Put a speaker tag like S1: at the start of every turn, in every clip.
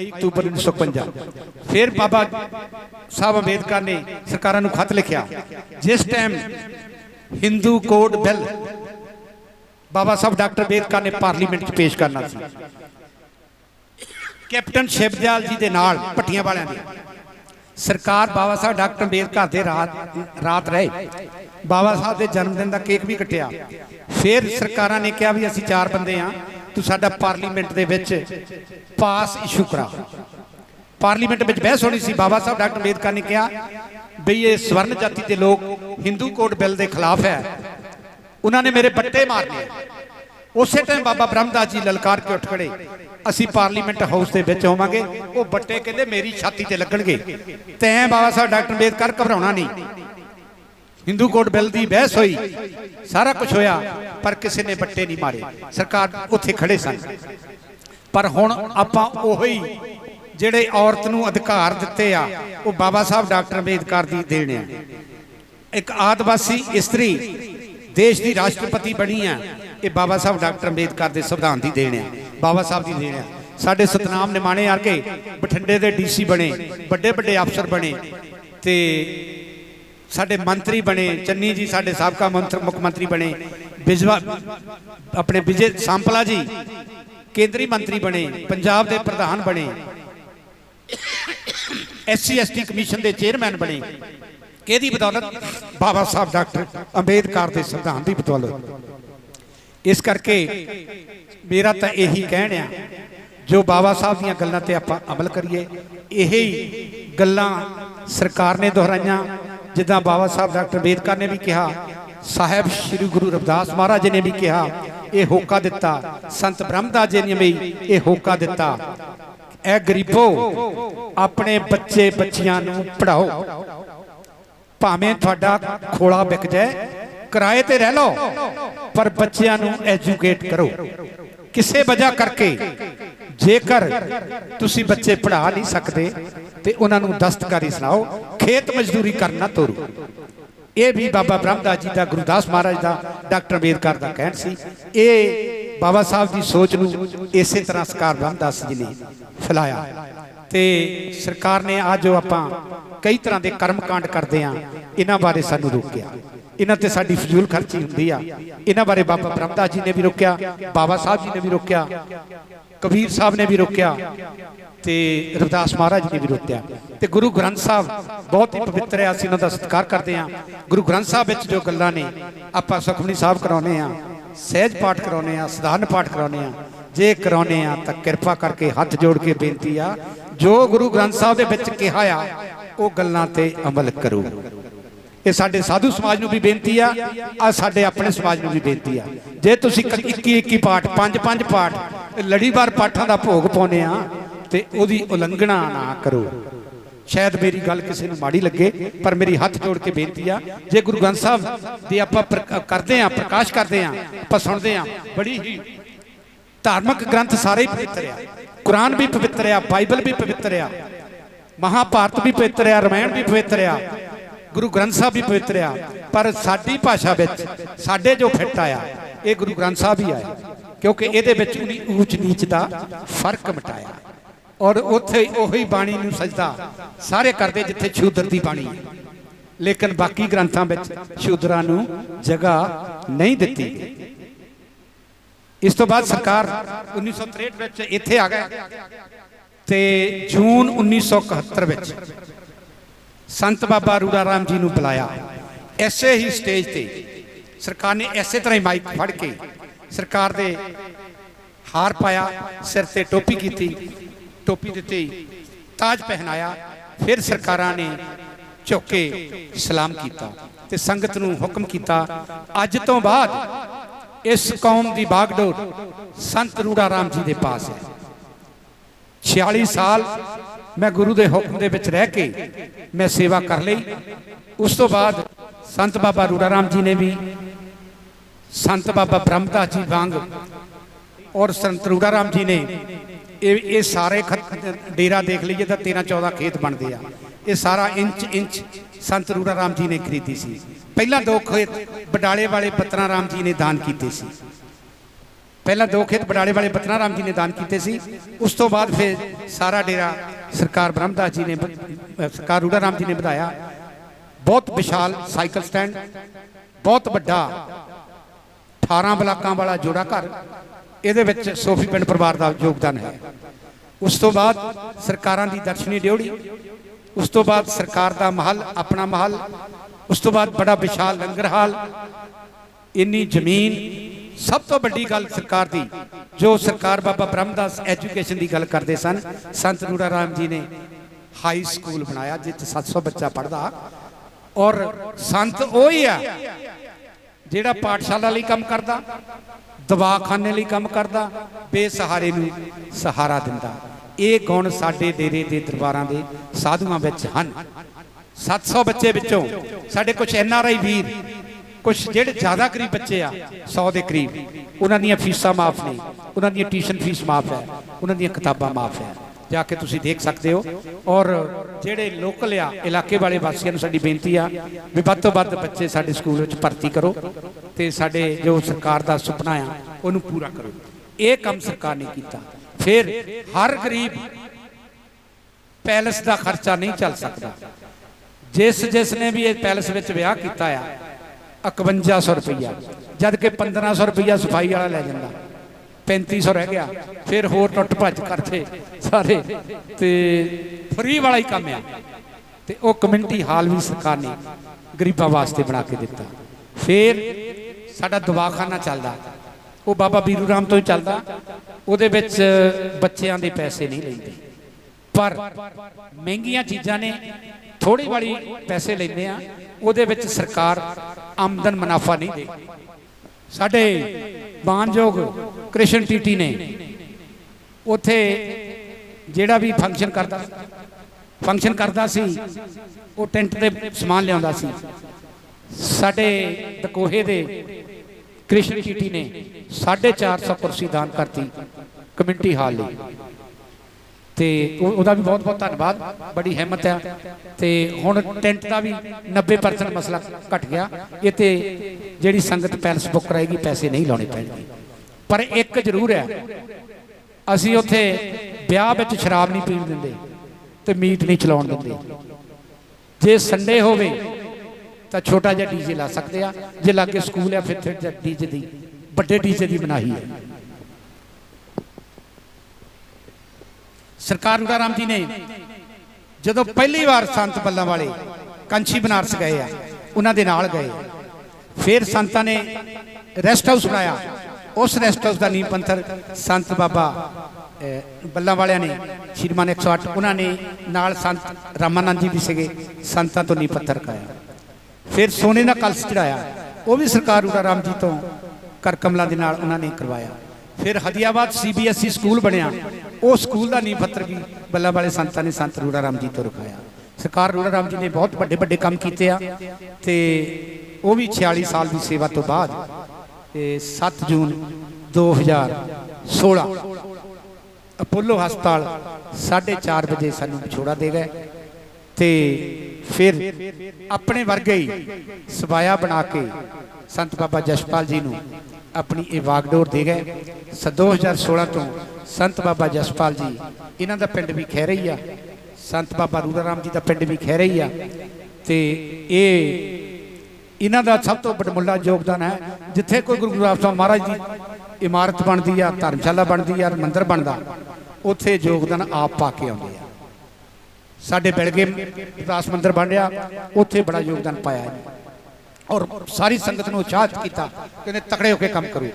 S1: 22 October 1955 ਫਿਰ ਬਾਬਾ ਸਾਹਿਬ ਅੰਬੇਦਕਰ ਨੇ ਸਰਕਾਰਾਂ ਨੂੰ ਖੱਤ ਲਿਖਿਆ। ਜਿਸ time Hindu code bill Baba Sahib doctor Ambedkar ਨੇ ਪਾਰਲੀਮੈਂਟ 'ਚ ਪੇਸ਼ ਕਰਨਾ ਸੀ। ਕੈਪਟਨ ਸ਼ਿਵਦਿਆਲ ਜੀ ਦੇ ਨਾਲ ਭੱਟੀਆਂ ਵਾਲਿਆਂ ਦੀ। ਸਰਕਾਰ ਬਾਬਾ ਸਾਹਿਬ ਡਾਕਟਰ ਅੰਬੇਦਕਰ ਦੇ ਰਾਤ ਰਾਤ ਰਹੇ। ਬਾਬਾ ਸਾਹਿਬ ਦੇ ਜਨਮ ਦਿਨ ਦਾ ਕੇਕ ਵੀ ਕੱਟਿਆ। ਫਿਰ ਸਰਕਾਰਾਂ ਨੇ ਕਿਹਾ ਵੀ ਅਸੀਂ ਚਾਰ ਬੰਦੇ ਆ। ਤੂੰ ਸਾਡਾ ਪਾਰਲੀਮੈਂਟ ਦੇ ਵਿੱਚ ਪਾਸ ਇਸ਼ੂ ਕਰਾ। ਪਾਰਲੀਮੈਂਟ ਵਿੱਚ ਬਹਿਸ ਹੋਣੀ ਸੀ। ਬਾਬਾ ਸਾਹਿਬ ਡਾਕਟਰ ਅੰਬੇਦਕਰ ਨੇ ਕਿਹਾ ਬਈ ਇਹ ਸਵਰਨ ਜਾਤੀ ਦੇ ਲੋਕ ਹਿੰਦੂ ਕੋਡ ਬਿੱਲ ਦੇ ਖਿਲਾਫ ਹੈ। ਉਹਨਾਂ ਨੇ ਮੇਰੇ ਬੱਟੇ ਮਾਰਨੇ ਉਸੇ ਟਾਈਮ ਬਾਬਾ ਬ੍ਰਹਮਦਾਸ ਜੀ ਲਲਕਾਰ ਕੇ ਉੱਠ ਖੜੇ। ਅਸੀਂ ਪਾਰਲੀਮੈਂਟ ਹਾਊਸ ਦੇ ਵਿੱਚ ਆਵਾਂਗੇ ਉਹ ਬੱਟੇ ਕਹਿੰਦੇ ਮੇਰੀ ਛਾਤੀ ਤੇ ਲੱਗਣਗੇ। ਤੈਂ ਬਾਬਾ ਸਾਹਿਬ ਡਾਕਟਰ ਅੰਬੇਦਕਰ ਘਬਰਾਉਣਾ ਨਹੀਂ। ਹਿੰਦੂ ਕੋਟ ਬਿੱਲ ਦੀ ਬਹਿਸ ਹੋਈ, ਸਾਰਾ ਕੁਝ ਹੋਇਆ, ਪਰ ਕਿਸੇ ਨੇ ਬੱਟੇ ਨਹੀਂ ਮਾਰੇ। ਸਰਕਾਰ ਉੱਥੇ ਖੜੇ ਸਨ। ਪਰ ਹੁਣ ਆਪਾਂ ਉਹੀ ਜਿਹੜੇ ਔਰਤ ਨੂੰ ਅਧਿਕਾਰ ਦਿੱਤੇ ਆ, ਉਹ ਬਾਬਾ ਸਾਹਿਬ ਡਾਕਟਰ ਅੰਬੇਦਕਰ ਦੀ ਦੇਣ ਆ। ਇੱਕ ਆਦਿਵਾਸੀ ਇਸਤਰੀ ਦੇਸ਼ ਦੀ ਰਾਸ਼ਟਰਪਤੀ ਬਣੀ ਆ, ਇਹ ਬਾਬਾ ਸਾਹਿਬ ਡਾਕਟਰ ਅੰਬੇਦਕਰ ਦੇ ਸੰਵਿਧਾਨ ਦੀ ਦੇਣ ਆ। ਬਾਬਾ ਸਾਹਿਬ ਦੀ ਦੇਣ ਆ। ਸਾਡੇ ਸਤਨਾਮ ਨਿਮਾਣੇ ਵਰਗੇ ਬਠਿੰਡੇ ਦੇ ਡੀਸੀ ਬਣੇ ਵੱਡੇ ਵੱਡੇ ਅਫਸਰ ਬਣੇ ਤੇ ਸਾਡੇ ਮੰਤਰੀ ਬਣੇ, ਚੰਨੀ ਜੀ ਸਾਡੇ ਸਾਬਕਾ ਮੰਤਰੀ, ਮੁੱਖ ਮੰਤਰੀ ਬਣੇ, ਬਿਜਵਾ, ਆਪਣੇ ਵਿਜੇ ਸੰਪਲਾ ਜੀ, ਕੇਂਦਰੀ ਮੰਤਰੀ ਬਣੇ, ਪੰਜਾਬ ਦੇ ਪ੍ਰਧਾਨ ਬਣੇ, ਐਸਸੀ, ਐਸਟੀ ਕਮਿਸ਼ਨ ਦੇ ਚੇਅਰਮੈਨ ਬਣੇ। ਕਿਹਦੀ ਬਦੌਲਤ? ਬਾਬਾ ਸਾਹਿਬ ਡਾਕਟਰ ਅੰਬੇਦਕਰ ਦੇ ਸੰਵਿਧਾਨ ਦੀ ਬਦੌਲਤ। ਇਸ ਕਰਕੇ ਮੇਰਾ ਤਾਂ ਇਹੀ ਕਹਿਣ ਆ, ਜੋ ਬਾਬਾ ਸਾਹਿਬ ਦੀਆਂ ਗੱਲਾਂ ਤੇ ਆਪਾਂ ਅਮਲ ਕਰੀਏ, ਇਹੀ ਗੱਲਾਂ ਸਰਕਾਰ ਨੇ ਦੁਹਰਾਈਆਂ ਜਿੱਦਾਂ ਬਾਬਾ ਸਾਹਿਬ ਡਾਕਟਰ ਅੰਬੇਦਕਰ ਨੇ ਵੀ ਕਿਹਾ, ਸਾਹਿਬ ਸ੍ਰੀ ਗੁਰੂ ਰਵਿਦਾਸ ਮਹਾਰਾਜ ਜੀ ਨੇ ਵੀ ਕਿਹਾ, ਇਹ ਹੋਕਾ ਦਿੱਤਾ, ਸੰਤ ਬ੍ਰਹਮਦਾਸ ਜੀ ਨੇ ਵੀ ਇਹ ਹੋਕਾ ਦਿੱਤਾ। ਐ ਗਰੀਬੋ, ਆਪਣੇ ਬੱਚੇ ਬੱਚੀਆਂ ਨੂੰ ਪੜਾਓ ਭਾਵੇਂ ਤੁਹਾਡਾ ਖੋਲਾ ਵਿਕ ਜਾਏ, ਕਿਰਾਏ ਤੇ ਰਹਿ ਲਓ, ਪਰ ਬੱਚਿਆਂ ਨੂੰ ਐਜੂਕੇਟ ਕਰੋ। ਕਿਸੇ ਵਜ੍ਹਾ ਕਰਕੇ ਜੇਕਰ ਤੁਸੀਂ ਬੱਚੇ ਪੜ੍ਹਾ ਨਹੀਂ ਸਕਦੇ, ਤੇ ਉਹਨਾਂ ਨੂੰ ਦਸਤਕਾਰੀ ਸੁਣਾਓ ਖੇਤ ਮਜ਼ਦੂਰੀ ਕਰਨਾ ਤੋਰੋ। ਇਹ ਵੀ ਬਾਬਾ ਬ੍ਰਹਮਦਾਸ ਜੀ ਦਾ ਗੁਰਦਾਸ ਮਹਾਰਾਜ ਦਾ, ਡਾਕਟਰ ਅੰਬੇਦਕਰ ਦਾ ਕਹਿਣ ਸੀ। ਇਹ ਬਾਬਾ ਸਾਹਿਬ ਦੀ ਸੋਚ ਨੂੰ ਇਸੇ ਤਰ੍ਹਾਂ ਸਰਕਾਰ ਬ੍ਰਹਮਦਾਸ ਜੀ ਨੇ ਫੈਲਾਇਆ। ਤੇ ਸਰਕਾਰ ਨੇ ਆ ਜੋ ਆਪਾਂ ਕਈ ਤਰ੍ਹਾਂ ਦੇ ਕਰਮਕਾਂਡ ਕਰਦੇ ਆ, ਇਹਨਾਂ ਬਾਰੇ ਸਾਨੂੰ ਰੋਕਿਆ। ਇਹਨਾਂ ਤੇ ਸਾਡੀ ਫਜ਼ੂਲ ਖਰਚੀ ਹੁੰਦੀ ਆ। ਇਹਨਾਂ ਬਾਰੇ ਬਾਬਾ ਬ੍ਰਹਮਦਾਸ ਜੀ ਨੇ ਵੀ ਰੋਕਿਆ, ਬਾਬਾ ਸਾਹਿਬ ਜੀ ਨੇ ਵੀ ਰੋਕਿਆ, ਕਬੀਰ ਸਾਹਿਬ ਨੇ ਵੀ ਰੋਕਿਆ ਤੇ ਰਵਿਦਾਸ ਮਹਾਰਾਜ ਨੇ ਵੀ ਰੋਕਿਆ। ਤੇ ਗੁਰੂ ਗ੍ਰੰਥ ਸਾਹਿਬ ਬਹੁਤ ਹੀ ਪਵਿੱਤਰ ਹੈ ਅਸੀਂ ਇਹਨਾਂ ਦਾ ਸਤਿਕਾਰ ਕਰਦੇ ਹਾਂ ਗੁਰੂ ਗ੍ਰੰਥ ਸਾਹਿਬ ਵਿੱਚ ਜੋ ਗੱਲਾਂ ਨੇ, ਆਪਾਂ ਸੁਖਮਨੀ ਸਾਹਿਬ ਕਰਾਉਨੇ ਆ, ਸਹਿਜ ਪਾਠ ਕਰਾਉਨੇ ਆ, ਸਧਾਰਨ ਪਾਠ ਕਰਾਉਨੇ ਆ, ਜੇ ਕਰਾਉਨੇ ਆ ਤਾਂ ਕਿਰਪਾ ਕਰਕੇ ਹੱਥ ਜੋੜ ਕੇ ਬੇਨਤੀ ਆ, ਜੋ ਗੁਰੂ ਗ੍ਰੰਥ ਸਾਹਿਬ ਦੇ ਵਿੱਚ ਕਿਹਾ ਆ, ਉਹ ਗੱਲਾਂ ਤੇ ਅਮਲ ਕਰੋ। ਇਹ ਸਾਡੇ ਸਾਧੂ ਸਮਾਜ ਨੂੰ ਵੀ ਬੇਨਤੀ ਆ ਆ ਸਾਡੇ ਆਪਣੇ ਸਮਾਜ ਨੂੰ ਵੀ ਬੇਨਤੀ ਆ। ਜੇ ਤੁਸੀਂ 21 21 ਪਾਠ, ਪੰਜ ਪੰਜ ਪਾਠ ਲੜੀਵਾਰ ਪਾਠਾਂ ਦਾ ਭੋਗ ਪਾਉਨੇ ਆ, ਤੇ ਉਹਦੀ ਉਲੰਘਣਾ ਨਾ ਕਰੋ। ਸ਼ਾਇਦ ਮੇਰੀ ਗੱਲ ਕਿਸੇ ਨੂੰ ਮਾੜੀ ਲੱਗੇ, ਪਰ ਮੇਰੀ ਹੱਥ ਜੋੜ ਕੇ ਬੇਨਤੀ ਆ, ਜੇ ਗੁਰੂ ਗ੍ਰੰਥ ਸਾਹਿਬ ਦੀ ਆਪਾਂ ਪ੍ਰ- ਕਰਦੇ ਆ, ਪ੍ਰਕਾਸ਼ ਕਰਦੇ ਆ, ਆਪਾਂ ਸੁਣਦੇ ਆ, ਬੜੀ ਹੀ ਧਾਰਮਿਕ ਗ੍ਰੰਥ ਸਾਰੇ ਹੀ ਪਵਿੱਤਰ ਆ। ਕੁਰਾਨ ਵੀ ਪਵਿੱਤਰ ਆ, ਬਾਈਬਲ ਵੀ ਪਵਿੱਤਰ ਆ, ਮਹਾਭਾਰਤ ਵੀ ਪਵਿੱਤਰ ਆ, ਰਮਾਇਣ ਵੀ ਪਵਿੱਤਰ ਆ। ਗੁਰੂ ਗ੍ਰੰਥ ਸਾਹਿਬ ਵੀ ਪਵਿੱਤਰ ਆ, ਪਰ ਸਾਡੀ ਭਾਸ਼ਾ ਵਿੱਚ, ਸਾਡੇ ਜੋ ਫਿੱਟ ਆਇਆ ਇਹ ਗੁਰੂ ਗ੍ਰੰਥ ਸਾਹਿਬ ਹੀ ਆਇਆ ਕਿਉਂਕਿ ਇਹਦੇ ਵਿੱਚ ਉਹਦੀ ਊਚ ਨੀਚ ਦਾ ਫ਼ਰਕ ਮਿਟਾਇਆ। ਔਰ ਉੱਥੇ ਉਹੀ ਬਾਣੀ ਨੂੰ ਸਜਦਾ, ਸਾਰੇ ਕਰਦੇ ਜਿੱਥੇ ਸ਼ੂਦਰ ਦੀ ਬਾਣੀ। ਲੇਕਿਨ ਬਾਕੀ ਗ੍ਰੰਥਾਂ ਵਿੱਚ ਸ਼ੂਦਰਾਂ ਨੂੰ ਜਗ੍ਹਾ ਨਹੀਂ ਦਿੱਤੀ। ਇਸ ਤੋਂ ਬਾਅਦ ਸਰਕਾਰ 1963 ਵਿੱਚ ਇੱਥੇ ਆ ਗਏ ਤੇ ਜੂਨ 1971 ਵਿੱਚ ਸੰਤ ਬਾਬਾ ਰੂੜਾ ਰਾਮ ਜੀ ਨੂੰ ਬੁਲਾਇਆ। ਐਸੇ ਹੀ ਸਟੇਜ ਤੇ ਸਰਕਾਰ ਨੇ ਐਸੇ ਤਰ੍ਹਾਂ ਹੀ ਮਾਈਕ ਫੜ ਕੇ ਸਰਕਾਰ ਦੇ ਹਾਰ ਪਾਇਆ, ਸਿਰ ਤੇ ਟੋਪੀ ਕੀਤੀ, ਟੋਪੀ ਦਿੱਤੀ ਤਾਜ ਪਹਿਨਾਇਆ, ਫਿਰ ਸਰਕਾਰਾਂ ਨੇ ਝੁੱਕ ਕੇ ਸਲਾਮ ਕੀਤਾ ਤੇ ਸੰਗਤ ਨੂੰ ਹੁਕਮ ਕੀਤਾ, ਅੱਜ ਤੋਂ ਬਾਅਦ ਇਸ ਕੌਮ ਦੀ ਬਾਗਡੋਰ ਸੰਤ ਰੂੜਾ ਰਾਮ ਜੀ ਦੇ ਪਾਸ ਹੈ। 46 ਸਾਲ ਮੈਂ ਗੁਰੂ ਦੇ ਹੁਕਮ ਦੇ ਵਿੱਚ ਰਹਿ ਕੇ ਮੈਂ ਸੇਵਾ ਕਰ ਲਈ। ਉਸ ਤੋਂ ਬਾਅਦ ਸੰਤ ਬਾਬਾ ਰੂੜਾ ਰਾਮ ਜੀ ਨੇ ਵੀ ਸੰਤ ਬਾਬਾ ਬ੍ਰਹਮਦਾਸ ਜੀ ਵਾਂਗ ਔਰ ਸੰਤ ਰੂੜਾ ਰਾਮ ਜੀ ਨੇ ਇਹ ਇਹ ਸਾਰੇ ਖਤ- ਡੇਰਾ ਦੇਖ ਲਈਏ ਤਾਂ 13 14 ਖੇਤ ਬਣਦੇ ਆ। ਇਹ ਸਾਰਾ ਇੰਚ ਇੰਚ ਸੰਤ ਰੂੜਾ ਰਾਮ ਜੀ ਨੇ ਖਰੀਦੀ ਸੀ। ਪਹਿਲਾਂ ਦੋ ਖੇਤ ਬਡਾਲੇ ਵਾਲੇ ਪਤਰਾ ਰਾਮ ਜੀ ਨੇ ਦਾਨ ਕੀਤੇ ਸੀ। ਪਹਿਲਾਂ ਦੋ ਖੇਤ ਬਡਾਲੇ ਵਾਲੇ ਬਤਨਾ ਰਾਮ ਜੀ ਨੇ ਦਾਨ ਕੀਤੇ ਸੀ। ਉਸ ਤੋਂ ਬਾਅਦ ਫਿਰ ਸਾਰਾ ਡੇਰਾ ਸਰਕਾਰ ਬ੍ਰਹਮਦਾਸ ਜੀ ਨੇ ਸਰਕਾਰ ਰੂੜਾ ਰਾਮ ਜੀ ਨੇ ਵਧਾਇਆ। ਬਹੁਤ ਵਿਸ਼ਾਲ ਸਾਈਕਲ ਸਟੈਂਡ, ਬਹੁਤ ਵੱਡਾ 18 ਬਲਾਕਾਂ ਵਾਲਾ ਜੋੜਾ ਘਰ। ਇਹਦੇ ਵਿੱਚ ਸੋਫੀ ਪਿੰਡ ਪਰਿਵਾਰ ਦਾ ਯੋਗਦਾਨ ਹੈ। ਉਸ ਤੋਂ ਬਾਅਦ ਸਰਕਾਰਾਂ ਦੀ ਦਰਸ਼ਨੀ ਡਿਉੜੀ ਉਸ ਤੋਂ ਬਾਅਦ ਸਰਕਾਰ ਦਾ ਮਹਲ, ਆਪਣਾ ਮਹਲ, ਉਸ ਤੋਂ ਬਾਅਦ ਬੜਾ ਵਿਸ਼ਾਲ ਲੰਗਰ ਹਾਲ। ਇੰਨੀ ਜ਼ਮੀਨ, ਸਭ ਤੋਂ ਵੱਡੀ ਗੱਲ ਸਰਕਾਰ ਦੀ ਜੋ ਸਰਕਾਰ ਬਾਬਾ ਬ੍ਰਹਮਦਾਸ ਐਜੂਕੇਸ਼ਨ ਦੀ ਗੱਲ ਕਰਦੇ ਸਨ, ਸੰਤ ਨੂਰਾ ਰਾਮ ਜੀ ਨੇ ਹਾਈ ਸਕੂਲ ਬਣਾਇਆ, ਜਿੱਥੇ 700 ਬੱਚਾ ਪੜਦਾ ਔਰ ਸੰਤ ਉਹ ਹੀ ਆ ਜਿਹੜਾ ਪਾਠਸ਼ਾਲਾ ਲਈ ਕੰਮ ਕਰਦਾ, ਦਵਾਖਾਨੇ ਲਈ ਕੰਮ ਕਰਦਾ, ਬੇਸਹਾਰੇ ਨੂੰ ਸਹਾਰਾ ਦਿੰਦਾ। ਇਹ ਗੁਣ ਸਾਡੇ ਡੇਰੇ ਦੇ ਦਰਬਾਰਾਂ ਦੇ ਸਾਧੂਆਂ ਵਿੱਚ ਹਨ। 700 ਬੱਚੇ ਵਿੱਚੋਂ ਸਾਡੇ ਕੁਝ ਐਨ ਆਰ ਆਈ ਵੀਰ ਕੁਝ ਜਿਹੜੇ ਜ਼ਿਆਦਾ ਕਰੀਬ ਬੱਚੇ ਆ 100 ਦੇ ਕਰੀਬ, ਉਹਨਾਂ ਦੀਆਂ ਫੀਸਾਂ ਮਾਫ ਨੇ, ਉਹਨਾਂ ਦੀਆਂ ਟਿਊਸ਼ਨ ਫੀਸ ਮਾਫ ਹੈ, ਉਹਨਾਂ ਦੀਆਂ ਕਿਤਾਬਾਂ ਮਾਫ ਹੈ। ਜਾ ਕੇ ਤੁਸੀਂ ਦੇਖ ਸਕਦੇ ਹੋ। ਔਰ ਜਿਹੜੇ ਲੋਕਲ ਆ, ਇਲਾਕੇ ਵਾਲੇ ਵਾਸੀਆਂ ਨੂੰ ਸਾਡੀ ਬੇਨਤੀ ਆ ਵੀ ਵੱਧ ਤੋਂ ਵੱਧ ਬੱਚੇ ਸਾਡੇ ਸਕੂਲ ਵਿੱਚ ਭਰਤੀ ਕਰੋ ਤੇ ਸਾਡੇ ਜੋ ਸਰਕਾਰ ਦਾ ਸੁਪਨਾ ਆ, ਉਹਨੂੰ ਪੂਰਾ ਕਰੋ। ਇਹ ਕੰਮ ਸਰਕਾਰ ਨੇ ਕੀਤਾ। ਫਿਰ ਹਰ ਗਰੀਬ ਪੈਲਸ ਦਾ ਖਰਚਾ ਨਹੀਂ ਚੱਲ ਸਕਦਾ। ਜਿਸ ਜਿਸ ਨੇ ਵੀ ਇਹ ਪੈਲਸ ਵਿੱਚ ਵਿਆਹ ਕੀਤਾ ਆ 5100 ਰੁਪਈਆ। ਜਦ ਕਿ 1500 ਰੁਪਈਆ ਸਫ਼ਾਈ ਵਾਲਾ ਲੈ ਜਾਂਦਾ। 3500 ਰਹਿ ਗਿਆ। ਫਿਰ ਹੋਰ ਟੁੱਟ ਭੱਜ ਕਰਦੇ ਸਾਰੇ। ਤੇ ਫਰੀ ਵਾਲਾ ਹੀ ਕੰਮ ਆ। ਤੇ ਉਹ ਕਮਿਊਨਿਟੀ ਹਾਲ ਵੀ ਸਰਕਾਰ ਨੇ, ਗਰੀਬਾਂ ਵਾਸਤੇ ਬਣਾ ਕੇ ਦਿੱਤਾ। ਫਿਰ ਸਾਡਾ ਦਵਾਖਾਨਾ ਚੱਲਦਾ। ਉਹ ਬਾਬਾ ਬੀਰੂ ਰਾਮ ਤੋਂ ਹੀ ਚੱਲਦਾ। ਉਹਦੇ ਵਿੱਚ ਬੱਚਿਆਂ ਦੇ ਪੈਸੇ ਨਹੀਂ ਲੈਂਦੇ। ਪਰ ਮਹਿੰਗੀਆਂ ਚੀਜ਼ਾਂ ਨੇ ਥੋੜੀ ਵਾਲੀ ਪੈਸੇ ਲੈਂਦੇ ਆ। ਉਹਦੇ ਵਿੱਚ ਸਰਕਾਰ ਆਮਦਨ ਮੁਨਾਫਾ ਨਹੀਂ ਦੇ ਸਾਡੇ ਮਾਨਯੋਗ ਕ੍ਰਿਸ਼ਨ ਟੀਟੀ ਨੇ ਉਥੇ ਜਿਹੜਾ ਵੀ ਫੰਕਸ਼ਨ ਕਰਦਾ ਫੰਕਸ਼ਨ ਕਰਦਾ ਸੀ, ਉਹ ਟੈਂਟ ਤੇ ਸਮਾਨ ਲਿਆਉਂਦਾ ਸੀ। ਸਾਡੇ ਦਕੋਹੇ ਦੇ ਕ੍ਰਿਸ਼ਨ ਟੀਟੀ ਨੇ 450 ਕੁਰਸੀ ਦਾਨ ਕਰਤੀ, ਕਮਿਊਨਿਟੀ ਹਾਲ ਲਈ। ਤੇ ਉਹ- ਉਹਦਾ ਵੀ ਬਹੁਤ ਬਹੁਤ ਧੰਨਵਾਦ, ਬੜੀ ਹਿੰਮਤ ਆ ਤੇ ਹੁਣ ਟੈਂਟ ਦਾ ਵੀ 90% ਮਸਲਾ ਘਟ ਗਿਆ। ਇਹ ਤੇ ਜਿਹੜੀ ਸੰਗਤ ਪੈਲਸ ਬੁੱਕ ਕਰਾਏਗੀ ਪੈਸੇ ਨਹੀਂ ਲਾਉਣੇ ਪੈਣਗੇ। ਪਰ ਇੱਕ ਜ਼ਰੂਰ ਹੈ, ਅਸੀਂ ਉੱਥੇ ਵਿਆਹ ਵਿੱਚ ਸ਼ਰਾਬ ਨਹੀਂ ਪੀਣ ਦਿੰਦੇ ਤੇ ਮੀਟ ਨਹੀਂ ਚਲਾਉਣ ਦਿੰਦੇ। ਜੇ ਸੰਡੇ ਹੋਵੇ, ਤਾਂ ਛੋਟਾ ਜਿਹਾ ਡੀਜੇ ਲਾ ਸਕਦੇ ਆ। ਜੇ ਲਾਗੇ ਸਕੂਲ ਆ, ਫਿਰ ਫਿਰ ਡੀਜੇ ਦੀ, ਵੱਡੇ ਡੀਜੇ ਦੀ ਮਨਾਹੀ ਹੈ। ਸਰਕਾਰ ਉਡਾ ਰਾਮ ਜੀ ਨੇ ਜਦੋਂ ਪਹਿਲੀ ਵਾਰ ਸੰਤ ਬੱਲਾਂ ਵਾਲੇ ਕੰਛੀ ਬਨਾਰਸ ਗਏ ਆ, ਉਹਨਾਂ ਦੇ ਨਾਲ ਗਏ। ਫਿਰ ਸੰਤਾਂ ਨੇ ਰੈਸਟ ਹਾਊਸ ਬਣਾਇਆ। ਉਸ ਰੈਸਟ ਹਾਊਸ ਦਾ ਨੀਂਹ ਪੰਥਰ ਸੰਤ ਬਾਬਾ ਬੱਲਾਂ ਵਾਲਿਆਂ ਨੇ ਸ਼੍ਰੀਮਾਨ 108 ਉਹਨਾਂ ਨੇ ਨਾਲ ਸੰਤ ਰਾਮਾਨੰਦ ਜੀ ਵੀ ਸੀਗੇ, ਸੰਤਾਂ ਤੋਂ ਨੀਂਹ ਪੱਥਰ ਕਾਇਆ ਫਿਰ ਸੋਨੇ ਦਾ ਕਲਸ਼ ਚੜਾਇਆ। ਉਹ ਵੀ ਸਰਕਾਰ ਉਡਾ ਰਾਮ ਜੀ ਤੋਂ ਕਰ ਕਮਲਾਂ ਦੇ ਨਾਲ ਉਹਨਾਂ ਨੇ ਕਰਵਾਇਆ। ਫਿਰ ਹਦੀਆਬਾਦ ਸੀਬੀਐਸਈ ਸਕੂਲ ਬਣਿਆ। ਉਹ ਸਕੂਲ ਦਾ ਨੀਂਹ ਪੱਥਰ ਵੀ ਬੱਲਾ ਵਾਲੇ ਸੰਤਾਂ ਨੇ ਸੰਤ ਰੂੜਾ ਰਾਮ ਜੀ ਤੋਂ ਰਖਾਇਆ ਸਰਕਾਰ ਰੂੜਾ ਰਾਮ ਜੀ ਨੇ ਬਹੁਤ ਵੱਡੇ ਵੱਡੇ ਕੰਮ ਕੀਤੇ ਆ ਤੇ ਉਹ ਵੀ 46 ਸਾਲ ਦੀ ਸੇਵਾ ਤੋਂ ਬਾਅਦ ਤੇ 7 ਜੂਨ 2016 ਅਪੋਲੋ ਹਸਪਤਾਲ 4:30 ਵਜੇ ਸਾਨੂੰ ਵਿਛੋੜਾ ਦੇ ਗਏ ਤੇ ਫਿਰ ਆਪਣੇ ਵਰਗੇ ਹੀ ਸਵਾਇਆ ਬਣਾ ਕੇ ਸੰਤ ਬਾਬਾ ਜਸ਼ਪਾਲ ਜੀ ਨੂੰ ਆਪਣੀ ਇਹ ਵਾਗਡੋਰ ਦੇ ਗਏ। ਸ 2016 ਤੋਂ ਸੰਤ ਬਾਬਾ ਜਸ਼ਪਾਲ ਜੀ, ਇਹਨਾਂ ਦਾ ਪਿੰਡ ਵੀ ਖਹਿ ਰਹੀ ਆ। ਸੰਤ ਬਾਬਾ ਰੂੜਾ ਰਾਮ ਜੀ ਦਾ ਪਿੰਡ ਵੀ ਖਹਿ ਰਹੀ ਆ। ਤੇ ਇਹ ਇਹਨਾਂ ਦਾ ਸਭ ਤੋਂ ਵੱਡਮੁੱਲਾ ਯੋਗਦਾਨ ਹੈ, ਜਿੱਥੇ ਕੋਈ ਗੁਰੂ ਗ੍ਰੰਥ ਸਾਹਿਬ ਮਹਾਰਾਜ ਦੀ ਇਮਾਰਤ ਬਣਦੀ ਆ, ਧਰਮਸ਼ਾਲਾ ਬਣਦੀ ਆ, ਮੰਦਿਰ ਬਣਦਾ, ਉੱਥੇ ਯੋਗਦਾਨ ਆਪ ਪਾ ਕੇ ਆਉਂਦੇ ਆ। ਸਾਡੇ ਬਿਲਗੇ ਦਾਸ ਮੰਦਿਰ ਬਣ ਰਿਹਾ, ਉੱਥੇ ਬੜਾ ਯੋਗਦਾਨ ਪਾਇਆ ਔਰ ਸਾਰੀ ਸੰਗਤ ਨੂੰ ਉਤਸ਼ਾਹਿਤ ਕੀਤਾ, ਕਹਿੰਦੇ ਤਕੜੇ ਹੋ ਕੇ ਕੰਮ ਕਰੋ।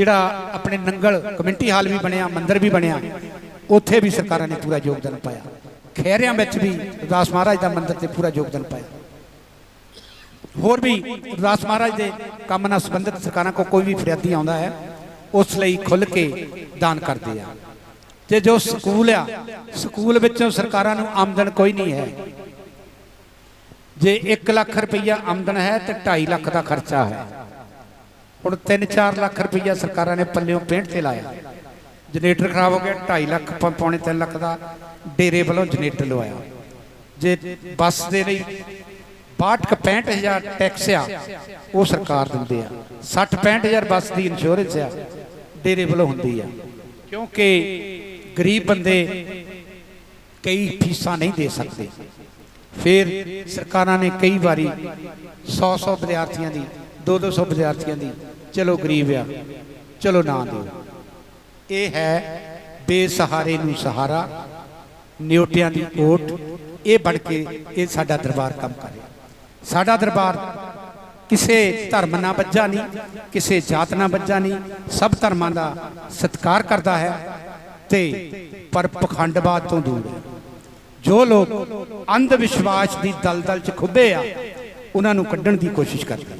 S1: ਜਿਹੜਾ ਆਪਣੇ ਨੰਗਲ ਕਮਿਊਨਿਟੀ ਹਾਲ ਵੀ ਬਣਿਆ, ਮੰਦਿਰ ਵੀ ਬਣਿਆ, ਉੱਥੇ ਵੀ ਸਰਕਾਰਾਂ ਨੇ ਪੂਰਾ ਯੋਗਦਾਨ ਪਾਇਆ। ਖੈਰਿਆਂ ਵਿੱਚ ਵੀ ਉਦਾਸ ਮਹਾਰਾਜ ਦਾ ਮੰਦਿਰ ਤੇ ਪੂਰਾ ਯੋਗਦਾਨ ਪਾਇਆ। ਹੋਰ ਵੀ ਉਦਾਸ ਮਹਾਰਾਜ ਦੇ ਕੰਮ ਨਾਲ ਸੰਬੰਧਿਤ ਸਰਕਾਰਾਂ ਕੋ ਕੋਈ ਵੀ ਫਰਿਆਦੀ ਆਉਂਦਾ ਹੈ, ਉਸ ਲਈ ਖੁੱਲ ਕੇ ਦਾਨ ਕਰਦੇ ਆ। ਤੇ ਜੋ ਸਕੂਲ ਆ, ਸਕੂਲ ਵਿੱਚੋਂ ਸਰਕਾਰਾਂ ਨੂੰ ਆਮਦਨ ਕੋਈ ਨਹੀਂ ਹੈ। ਜੇ 1 ਲੱਖ ਰੁਪਈਆ ਆਮਦਨ ਹੈ ਤੇ 2.5 ਲੱਖ ਦਾ ਖਰਚਾ ਹੈ। ਹੁਣ 3-4 ਲੱਖ ਰੁਪਈਆ ਸਰਕਾਰਾਂ ਨੇ ਪੱਲਿਓਂ ਪੇਂਟ ਤੇ ਲਾਇਆ। ਜਨਰੇਟਰ ਖਰਾਬ ਹੋ ਗਿਆ 2.5 ਲੱਖ ਪ- ਪੌਣੇ 3 ਲੱਖ ਦਾ ਡੇਰੇ ਵੱਲੋਂ ਜਨਰੇਟਰ ਲਵਾਇਆ। ਜੇ ਬੱਸ ਦੇ ਲਈ 62 65000 ਟੈਕਸ ਆ, ਉਹ ਸਰਕਾਰ ਦਿੰਦੇ ਆ। 60 65000 ਬੱਸ ਦੀ ਇੰਸ਼ੋਰੈਂਸ ਆ, ਡੇਰੇ ਵੱਲੋਂ ਹੁੰਦੀ ਆ। ਕਿਉਂਕਿ ਗਰੀਬ ਬੰਦੇ ਕਈ ਫੀਸਾਂ ਨਹੀਂ ਦੇ ਸਕਦੇ। ਫਿਰ ਸਰਕਾਰਾਂ ਨੇ ਕਈ ਵਾਰੀ 100-100 ਵਿਦਿਆਰਥੀਆਂ ਦੀ 2-200 ਵਿਦਿਆਰਥੀਆਂ ਦੀ ਚਲੋ ਗਰੀਬ ਆ, ਚਲੋ ਨਾ ਦਿਓ। ਇਹ ਹੈ ਬੇਸਹਾਰੇ ਨੂੰ ਸਹਾਰਾ, ਨਿਉਟਿਆਂ ਦੀ ਓਟ। ਇਹ ਬਣ ਕੇ ਇਹ ਸਾਡਾ ਦਰਬਾਰ ਕੰਮ ਕਰ ਰਿਹਾ। ਸਾਡਾ ਦਰਬਾਰ ਕਿਸੇ ਧਰਮ ਨਾਲ ਵੱਜਾ ਨਹੀਂ, ਕਿਸੇ ਜਾਤ ਨਾਲ ਵੱਜਾ ਨਹੀਂ। ਸਭ ਧਰਮਾਂ ਦਾ ਸਤਿਕਾਰ ਕਰਦਾ ਹੈ ਤੇ ਪਰ ਪਖੰਡਵਾਦ ਤੋਂ ਦੂਰ ਜੋ ਲੋਕ ਅੰਧ ਵਿਸ਼ਵਾਸ ਦੀ ਦਲਦਲ 'ਚ ਖੁੱਬੇ ਆ, ਉਹਨਾਂ ਨੂੰ ਕੱਢਣ ਦੀ ਕੋਸ਼ਿਸ਼ ਕਰਦੇ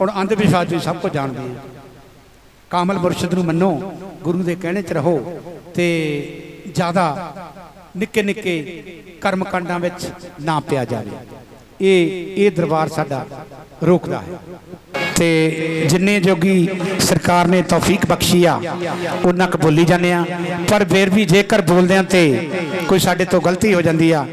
S1: ਹੁਣ ਅੰਧ ਵਿਸ਼ਵਾਸ ਵੀ ਸਭ ਕੁਝ ਜਾਣਦੇ ਆ ਕਾਮਲ ਮੁਰਸ਼ਿਦ ਨੂੰ ਮੰਨੋ, ਗੁਰੂ ਦੇ ਕਹਿਣੇ 'ਚ ਰਹੋ ਤੇ ਜ਼ਿਆਦਾ ਨਿੱਕੇ ਨਿੱਕੇ ਕਰਮ ਕਾਂਡਾਂ ਵਿੱਚ ਨਾ ਪਿਆ ਜਾਵੇ। ਇਹ ਇਹ ਦਰਬਾਰ ਸਾਡਾ ਰੋਕਦਾ ਹੈ। ਤੇ ਜਿੰਨੇ ਜੋਗੀ ਸਰਕਾਰ ਨੇ ਤੌਫੀਕ ਬਖਸ਼ੀ ਆ, ਉਹਨਾਂ ਕ ਬੋਲੀ ਜਾਂਦੇ ਆ। ਪਰ ਫਿਰ ਵੀ ਜੇਕਰ ਬੋਲਦੇ ਆ ਤੇ ਕੋਈ ਸਾਡੇ ਤੋਂ ਗਲਤੀ ਹੋ ਜਾਂਦੀ ਆ